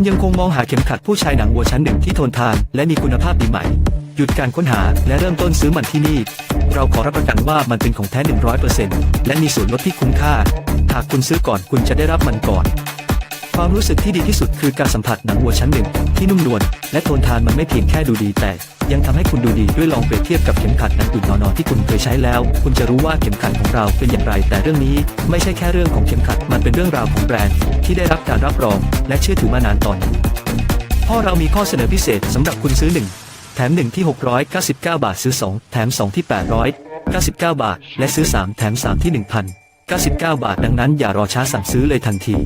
คุณยังคงมองหาเข็มขัดผู้ชายหนังวัวชั้นหนึ่งที่ทนทาน และมีคุณภาพดีใหม่ หยุดการค้นหาและเริ่มต้นซื้อมันที่นี่ เราขอรับประกันว่ามันเป็นของแท้ 100%และมีส่วนลดที่คุ้มค่า หากคุณซื้อก่อนคุณจะได้รับมันก่อน ความรู้สึกที่ดีที่สุดคือการสัมผัสหนังวัวชั้นหนึ่งที่นุ่มนวลและทนทานมันไม่เพียงแค่ดูดีแต่ยังทำให้คุณดูดีด้วยลองเปรียบเทียบกับเข็มขัดหนังอื่นนอนๆที่คุณเคยใช้แล้ว คุณจะรู้ว่าเข็มขัดของเราเป็นอย่างไร แต่เรื่องนี้ไม่ใช่แค่เรื่องของเข็มขัด มันเป็นเรื่องราวของแบรนด์ที่ได้รับการรับรอง และเชื่อถือมานานตอนนี้พ่อเรามีข้อเสนอพิเศษสำหรับคุณซื้อ 1 แถม 1 ที่ 699 บาทซื้อ 2 แถม 2 ที่ 899 บาท และซื้อ 3 แถม 3 ที่ 1,099 บาท ดังนั้นอย่ารอช้าสั่งซื้อเลยทันที